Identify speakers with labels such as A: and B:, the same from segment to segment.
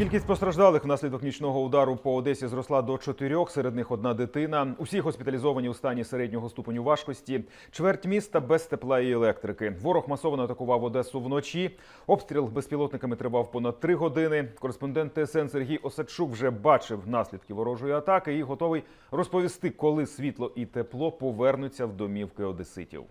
A: Кількість постраждалих внаслідок нічного удару по Одесі зросла до чотирьох. Серед них одна дитина. Усі госпіталізовані у стані середнього ступеню важкості. Чверть міста без тепла і електрики. Ворог масово атакував Одесу вночі. Обстріл безпілотниками тривав понад три години. Кореспондент ТСН Сергій Осадчук вже бачив наслідки ворожої атаки і готовий розповісти, коли світло і тепло повернуться в домівки одеситів.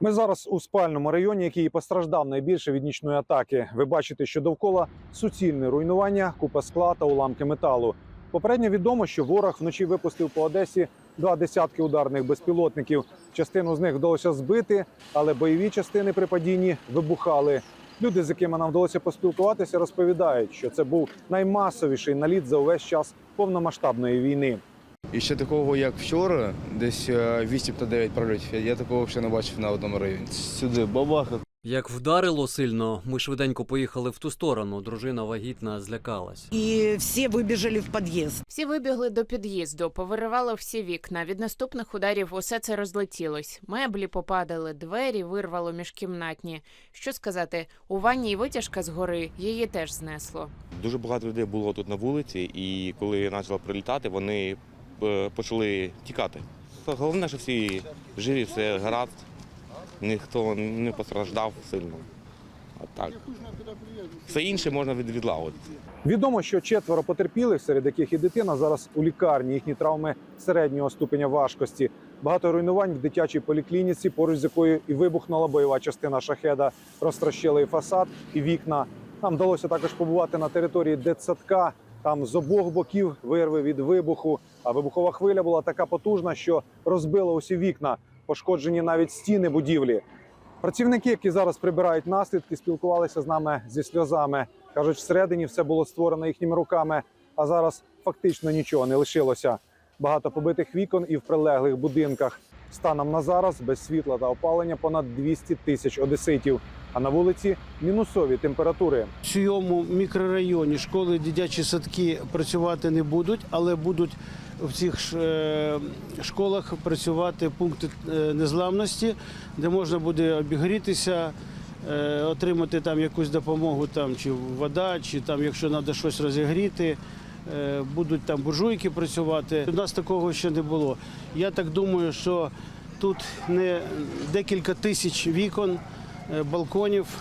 B: Ми зараз у спальному районі, який постраждав найбільше від нічної атаки. Ви бачите, що довкола суцільне руйнування, купа скла та уламки металу. Попередньо відомо, що ворог вночі випустив по Одесі два десятки ударних безпілотників. Частину з них вдалося збити, але бойові частини при падінні вибухали. Люди, з якими нам вдалося поспілкуватися, розповідають, що це був наймасовіший наліт за увесь час повномасштабної війни.
C: І ще такого, як вчора, десь е, 8 та 9 прольотів, я такого ще не бачив на одному районі.
D: Сюди бабаха.
E: Як вдарило сильно, ми швиденько поїхали в ту сторону. Дружина вагітна злякалась.
F: И все выбежали в подъезд.
G: Всі вибігли до під'їзду, повиривало всі вікна. Від наступних ударів усе це розлетілось. Меблі попадали, двері вирвало міжкімнатні. Що сказати, у ванні й витяжка згори, її теж знесло.
H: Дуже багато людей було тут на вулиці, і коли почало прилітати, вони е, почали тікати. Головне, що всі живі, все гаразд, ніхто не постраждав сильно. А так. Все інше можна від- відлагодити.
B: Відомо, що четверо потерпілих, серед яких і дитина, зараз у лікарні. Їхні травми середнього ступеня важкості. Багато руйнувань в дитячій поліклініці, поруч з якою і вибухнула бойова частина шахеда, розтрощили і фасад, і вікна. Нам вдалося також побувати на території дитсадка. Там з обох боків вирви від вибуху. А вибухова хвиля була така потужна, що розбила усі вікна, пошкоджені навіть стіни будівлі. Працівники, які зараз прибирають наслідки, спілкувалися з нами зі сльозами. кажуть, всередині все було створено їхніми руками, а зараз фактично нічого не лишилося. Багато побитих вікон і в прилеглих будинках. Станом на зараз без світла та опалення понад 200 тисяч одеситів. А на вулиці мінусові температури.
D: В цьому мікрорайоні школи, дитячі садки працювати не будуть, але будуть в цих е, школах працювати пункти е, незламності, де можна буде обігрітися, е, отримати там якусь допомогу, там чи вода, чи там, якщо треба щось розігріти. Е, Будуть там буржуйки працювати. У нас такого ще не було. Я так думаю, що тут не декілька тисяч вікон, е, балконів